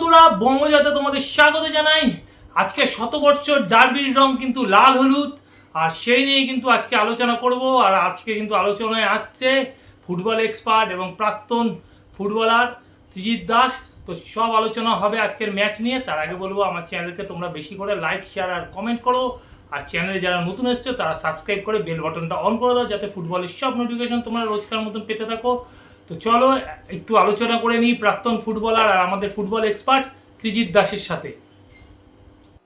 বন্ধুরা, বঙ্গজাতে তোমাদের স্বাগত জানাই। আজকে শতবর্ষ ডার্বির রং কিন্তু লাল হলুদ, আর সেই নিয়ে কিন্তু আজকে আলোচনা করব, আর আজকে কিন্তু আলোচনায় আসছে ফুটবল এক্সপার্ট এবং প্রাক্তন ফুটবলার ত্রিজিৎ দাস। তো সব আলোচনা হবে আজকের ম্যাচ নিয়ে। তার আগে বলব, আমার চ্যানেলকে তোমরা বেশি করে লাইক শেয়ার আর কমেন্ট করো। আর চ্যানেলে যারা নতুন এসছো, তারা সাবস্ক্রাইব করে বেল বাটনটা অন করে দাও, যাতে ফুটবলের সব নোটিফিকেশন তোমরা রোজকার মতন পেতে থাকো। তো চলো একটু আলোচনা করে নিই প্রাক্তন ফুটবলার আর আমাদের ফুটবল এক্সপার্ট ত্রিজিৎ দাসের সাথে।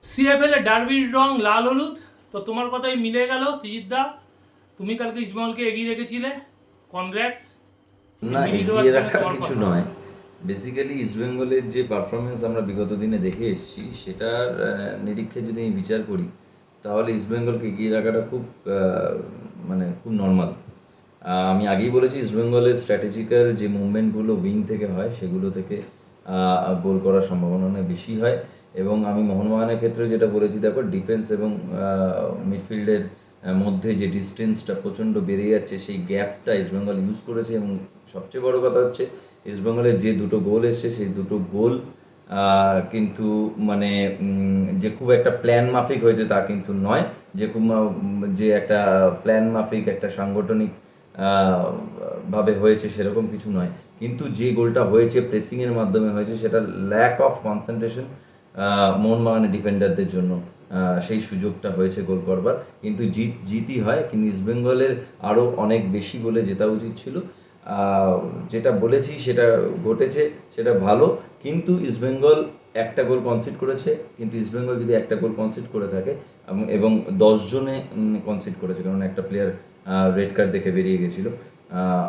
সিএফএল এর ডার্বির রং লাল হলুদ তো তোমার কথাই মিলে গেল ত্রিজিৎ দা। তুমি কালকে ইস্টবেঙ্গলকে এগিয়ে রেখেছিলে। কনগ্রাটস না এগিয়ে রাখা কিছু নয়। বেসিক্যালি ইস্টবেঙ্গলের যে পারফরমেন্স আমরা বিগত দিনে দেখে এসেছি সেটার নিরীক্ষে যদি আমি বিচার করি তাহলে ইস্টবেঙ্গলকে এগিয়ে রাখাটা খুব মানে খুব নর্মাল আমি আগেই বলেছি ইস্টবেঙ্গলের স্ট্র্যাটেজিক্যাল যে মুভমেন্টগুলো উইং থেকে হয়, সেগুলো থেকে গোল করার সম্ভাবনা অনেক বেশি হয়। এবং আমি মোহনবাগানের ক্ষেত্রে যেটা বলেছি, দেখো ডিফেন্স এবং মিডফিল্ডের মধ্যে যে ডিস্টেন্সটা প্রচণ্ড বেড়ে যাচ্ছে, সেই গ্যাপটা ইস্টবেঙ্গল ইউজ করেছে। এবং সবচেয়ে বড় কথা হচ্ছে ইস্টবেঙ্গলের যে দুটো গোল এসছে, সেই দুটো গোল কিন্তু মানে যে খুব একটা প্ল্যান মাফিক হয়েছে তা কিন্তু নয়। যে খুব যে একটা প্ল্যান মাফিক, একটা সাংগঠনিক ভাবে হয়েছে সেরকম কিছু নয়। কিন্তু যে গোলটা হয়েছে প্রেসিংয়ের মাধ্যমে হয়েছে, সেটা ল্যাক অফ কনসেন্ট্রেশন মন মোহনবাগানের ডিফেন্ডারদের জন্য সেই সুযোগটা হয়েছে গোল করবার। কিন্তু জিত, জিতই হয়। কিন্তু ইস্টবেঙ্গলের আরও অনেক বেশি গোলে জেতা উচিত ছিল। যেটা বলেছি সেটা ঘটেছে, সেটা ভালো। কিন্তু ইস্টবেঙ্গল একটা গোল কনসিড করেছে। কিন্তু ইস্টবেঙ্গল যদি একটা গোল কনসিড করে থাকে, এবং- এবং দশ জনে কনসিড করেছে, কারণ একটা প্লেয়ার রেড কার্ড দেখে বেরিয়ে গেছিল।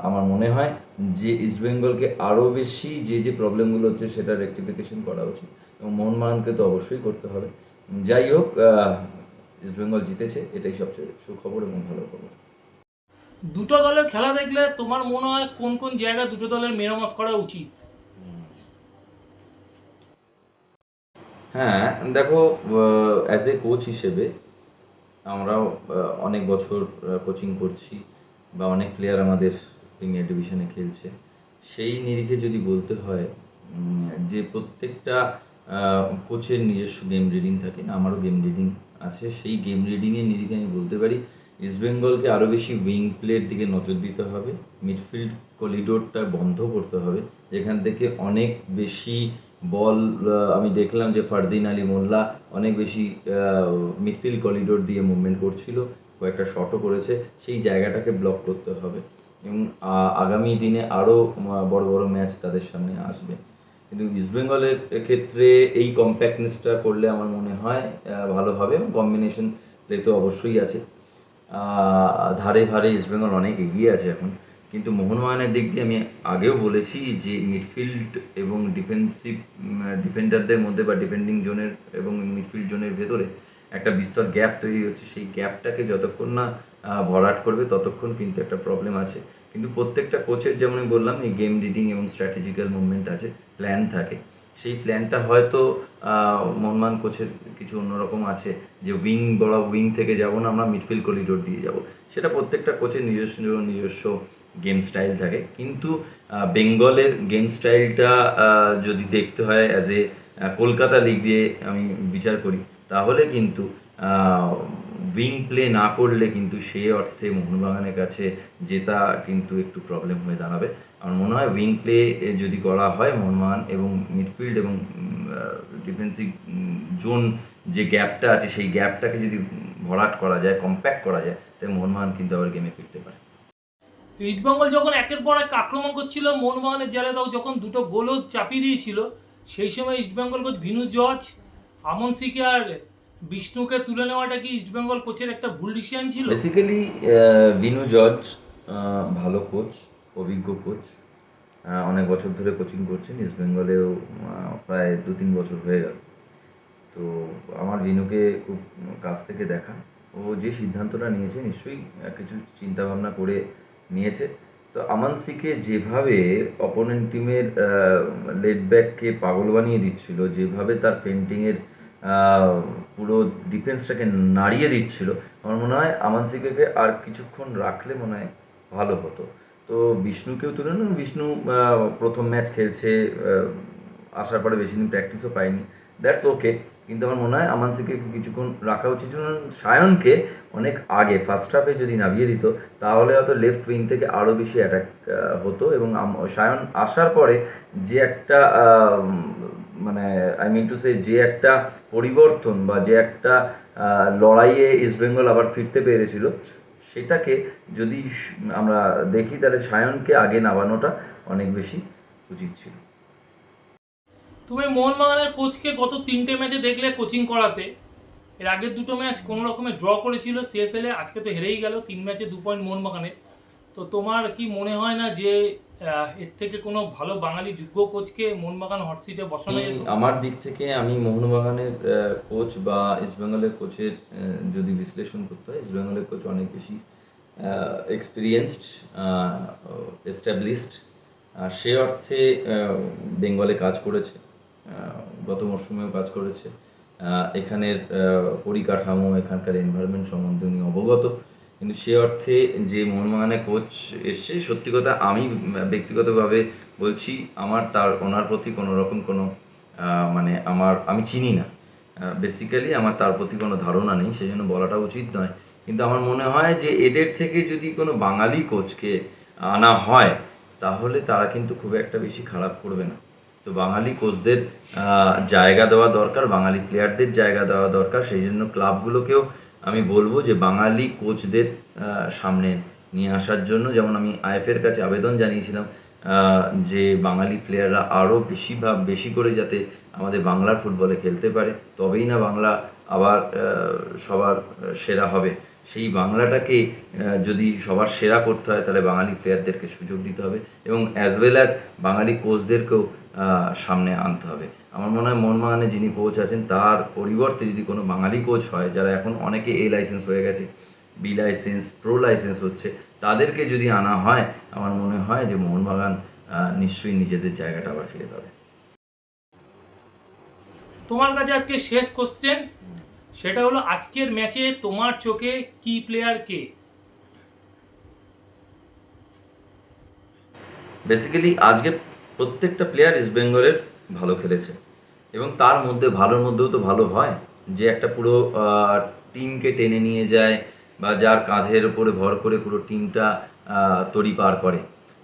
আমার মনে হয় যে ইস্টবেঙ্গলকে আরও বেশি যে যে প্রবলেমগুলো হচ্ছে সেটা রেক্টিফিকেশন করা উচিত। এবং মোহনবাগানকে তো অবশ্যই করতে হবে। যাই হোক ইস্টবেঙ্গল জিতেছে এটাই সবচেয়ে সুখবর এবং ভালো খবর। দুটো দলের খেলা দেখলে তোমার মনে হয় কোন কোন জায়গায় দুটো দলের মেরামত করা উচিত? হ্যাঁ দেখো অ্যাজ এ কোচ হিসেবে আমরাও অনেক বছর কোচিং করছি বা অনেক প্লেয়ার আমাদের প্রিমিয়ার ডিভিশনে খেলছে। সেই নিরিখে যদি বলতে হয় যে প্রত্যেকটা কোচের নিজস্ব গেম রিডিং থাকে না, আমারও গেম রিডিং আছে, সেই গেম রিডিংয়ের নিরিখে আমি বলতে পারি ইস্টবেঙ্গলকে আরও বেশি উইং প্লের দিকে নজর দিতে হবে মিডফিল্ড করিডোরটা বন্ধ করতে হবে, যেখান থেকে অনেক বেশি বল আমি দেখলাম যে ফারদিন আলী মোল্লা অনেক বেশি মিডফিল্ড করিডোর দিয়ে মুভমেন্ট করছিল, কয়েকটা শটও করেছে, সেই জায়গাটাকে ব্লক করতে হবে। এবং আগামী দিনে আরও বড় বড় ম্যাচ তাদের সামনে আসবে। কিন্তু ইস্টবেঙ্গলের ক্ষেত্রে এই কম্প্যাক্টনেসটা করলে আমার মনে হয় ভালো হবে এবং কম্বিনেশন প্লে তো অবশ্যই আছে। ধারে ধারে ইস্টবেঙ্গল অনেক এগিয়ে আছে এখন। কিন্তু মোহনবাগানের দিক দিয়ে আমি আগেও বলেছি যে মিডফিল্ড এবং ডিফেন্সিভ ডিফেন্ডারদের মধ্যে বা ডিফেন্ডিং জোনের এবং মিডফিল্ড জোনের ভেতরে একটা বিস্তর গ্যাপ তৈরি হচ্ছে। সেই গ্যাপটাকে যতক্ষণ না ভরাট করবে ততক্ষণ কিন্তু একটা প্রবলেম আছে। কিন্তু প্রত্যেকটা কোচের যেমন বললাম, এই গেম রিডিং এবং স্ট্র্যাটেজিক্যাল মুভমেন্ট আছে প্ল্যান থাকে। সেই প্ল্যানটা হয়তো মনমান কোচের কিছু অন্যরকম আছে, যে উইং বড় উইং থেকে যাব না, আমরা মিডফিল্ড করিডোর দিয়ে যাব। সেটা প্রত্যেকটা কোচের নিজস্ব নিজস্ব গেম স্টাইল থাকে। কিন্তু বেঙ্গলের গেম স্টাইলটা যদি দেখতে হয় অ্যাজ এ কলকাতা লিগ দিয়ে আমি বিচার করি, তাহলে কিন্তু উইং প্লে না করলে কিন্তু সে অর্থে মোহনবাগানের কাছে জেতা কিন্তু একটু প্রবলেম হয়ে দাঁড়াবে। আমার মনে হয় উইং প্লে যদি করা হয় মোহনবাগান এবং মিডফিল্ড এবং ডিফেন্সিভ জোন যে গ্যাপটা আছে সেই গ্যাপটাকে যদি ভরাট করা যায় কম্প্যাক্ট করা যায় তাহলে মোহনবাগান কিন্তু আবার গেমে ফিরতে পারে। ইস্টবেঙ্গল যখন একের পর এক আক্রমণ করছিল মোহনবাগানের জালে তাও যখন দুটো গোলও চাপিয়ে দিয়েছিল সেই সময় ইস্টবেঙ্গল কোচ ভিনু জর্জ আমন সিকে আর বিষ্ণুকে তুলে নেওয়াটা কি ইস্টবেঙ্গল কোচের একটা ভুল ডিসিশন ছিল? বেসিক্যালি ভিনু জর্জ আহ, ভালো কোচ অভিজ্ঞ কোচ অনেক বছর ধরে কোচিং করছেন ইস্ট বেঙ্গলেও প্রায় দু তিন বছর হয়ে গেল। তো আমার বিনুকে খুব কাছ থেকে দেখা। ও যে সিদ্ধান্তটা নিয়েছে নিশ্চয়ই কিছু চিন্তাভাবনা করে নিয়েছে। তো আমানসিকে যেভাবে অপোনেন্ট টিমের লেট ব্যাককে পাগল বানিয়ে দিচ্ছিল, যেভাবে তার ফেন্টিংয়ের পুরো ডিফেন্সটাকে নাড়িয়ে দিচ্ছিল, আমার মনে হয় আমানসিকে আর কিছুক্ষণ রাখলে মনে হয় ভালো হতো। তো বিষ্ণুকেও তুলে না বিষ্ণু প্রথম ম্যাচ খেলছে আসার পরে বেশি দিন প্র্যাকটিসও পায়নি। দ্যাটস ওকে কিন্তু আমার মনে হয় আমানসিকে কিছুক্ষণ রাখা উচিত ছিল। সায়নকে অনেক আগে ফার্স্ট হাফে যদি নামিয়ে দিত, তাহলে হয়তো লেফট উইং থেকে আরও বেশি অ্যাটাক হতো এবং সায়ন আসার পরে যে একটা মানে আই মিন টু সে যে একটা পরিবর্তন বা যে একটা লড়াইয়ে ইস্টবেঙ্গল আবার ফিরতে পেরেছিল সেটাকে যদি আমরা দেখি, তাহলে সায়নকে আগে নামানোটা অনেক বেশি উচিত ছিল। তুমি মোহনবাগানের কোচকে গত তিনটে ম্যাচে দেখলে কোচিং করাতে। এর আগের দুটো ম্যাচ কোনো রকমে ড্র করেছিল সিএফএলে আজকে তো হেরেই গেল, তিন ম্যাচে দু পয়েন্ট মোহনবাগানে। তো তোমার কি মনে হয় না যে এর থেকে কোনো ভালো বাঙালি যোগ্য কোচকে মোহনবাগান হট সিটে বসানো যেত? আমার দিক থেকে আমি মোহনবাগানের কোচ বা ইস্টবেঙ্গলের কোচের যদি বিশ্লেষণ করতে হয় ইস্টবেঙ্গলের কোচ অনেক বেশি এক্সপিরিয়েন্সড এস্টাবলিশড সে অর্থে বেঙ্গলে কাজ করেছে গত মরশুমেও কাজ করেছে এখানের পরিকাঠামো এখানকার এনভায়রনমেন্ট সম্বন্ধে উনি অবগত। কিন্তু সে অর্থে যে মোহনবাগানের কোচ এসছে, সত্যি কথা আমি ব্যক্তিগতভাবে বলছি, আমার তার, ওনার প্রতি কোনো রকম কোনো মানে আমার, আমি চিনি না। বেসিক্যালি আমার তার প্রতি কোনো ধারণা নেই সেই জন্য বলাটা উচিত নয়। কিন্তু আমার মনে হয় যে এদের থেকে যদি কোনো বাঙালি কোচকে আনা হয়, তাহলে তারা কিন্তু খুব একটা বেশি খারাপ করবে না। তো বাঙালি কোচদের জায়গা দেওয়া দরকার, বাঙালি প্লেয়ারদের জায়গা দেওয়া দরকার সেই জন্য ক্লাবগুলোকেও আমি বলব যে বাঙালি কোচদের সামনে নিয়ে আসার জন্য, যেমন আমি আইএফের কাছে আবেদন জানিয়েছিলাম যে বাঙালি প্লেয়াররা আরও বেশি বেশি করে যাতে আমাদের বাংলার ফুটবলে খেলতে পারে, তবেই না বাংলা আবার সবার সেরা হবে। সেই বাংলাটাকে যদি সবার সেরা করতে হয়, তাহলে বাঙালি প্লেয়ারদেরকে সুযোগ দিতে হবে এবং অ্যাজ ওয়েল অ্যাজ বাঙালি কোচদেরকেও সামনে আনতে হবে। আমার মনে হয় মোহনবাগানে যিনি কোচ আছেন তার পরিবর্তে যদি কোনো বাঙালি কোচ হয় যারা এখন অনেকে এ লাইসেন্স হয়ে গেছে বি লাইসেন্স প্রো লাইসেন্স হচ্ছে তাদেরকে যদি আনা হয় আমার মনে হয় যে মোহনবাগান নিশ্চয়ই নিজেদের জায়গাটা আবার ফিরে পাবে। তোমার কাছে আজকে শেষ কোশ্চেন সেটা হলো আজকের ম্যাচে তোমার চোখে কি প্লেয়ার কে? বেসিক্যালি আজকে প্রত্যেকটা প্লেয়ার ইস্ট বেঙ্গলের ভালো খেলেছে। এবং তার মধ্যে ভালোর মধ্যেও তো ভালো হয় যে একটা পুরো টিমকে টেনে নিয়ে যায় বা যার কাঁধের ওপরে ভর করে পুরো টিমটা তড়ি পার করে।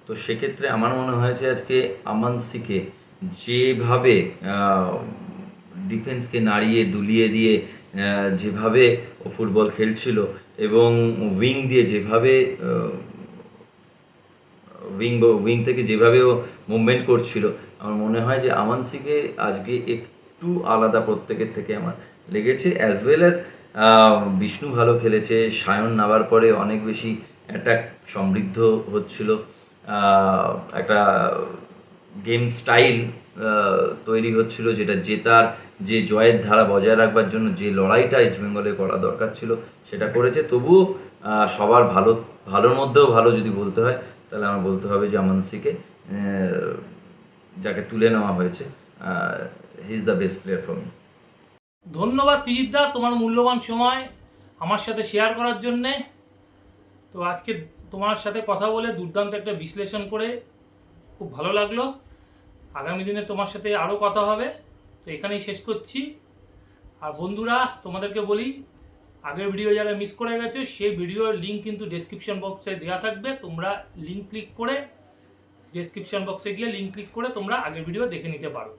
তো সেক্ষেত্রে আমার মনে হয়েছে আজকে আমানসিকে যেভাবে ডিফেন্সকে নাড়িয়ে, দুলিয়ে দিয়ে যেভাবে ও ফুটবল খেলছিল এবং উইং দিয়ে যেভাবে উইং উইং থেকে যেভাবে ও মুভমেন্ট করছিল আমার মনে হয় যে আমানসিকে আজকে একটু আলাদা প্রত্যেকের থেকে আমার লেগেছে অ্যাজ ওয়েল অ্যাজ বিষ্ণু ভালো খেলেছে, সায়ন নামার পরে অনেক বেশি অ্যাটাক সমৃদ্ধ হচ্ছিল একটা গেম স্টাইল তৈরি হচ্ছিল যেটা জেতার যে জয়ের ধারা বজায় রাখবার জন্য যে লড়াইটা ইস্টবেঙ্গলে করা দরকার ছিল সেটা করেছে। তবুও সবার ভালো, ভালোর মধ্যেও ভালো যদি বলতে হয়, তাহলে আমার বলতে হবে যে আমানসিকে যাকে তুলে নেওয়া হয়েছে he is the best player for me ধন্যবাদ ত্রিজিৎদা তোমার মূল্যবান সময় আমার সাথে শেয়ার করার জন্যে। তো আজকে তোমার সাথে কথা বলে দুর্দান্ত একটা বিশ্লেষণ করে খুব ভালো লাগল। আগামী দিনে তোমার সাথে আরও কথা হবে। তো এখানেই শেষ করছি। আর বন্ধুরা, তোমাদেরকে বলি, আগের ভিডিও যারা মিস করে গেছে, সেই ভিডিওর লিঙ্ক কিন্তু ডেসক্রিপশন বক্সে দেওয়া থাকবে। তোমরা লিঙ্ক ক্লিক করে ডেসক্রিপশন বক্সে গিয়ে লিঙ্ক ক্লিক করে তোমরা আগের ভিডিও দেখে নিতে পারো।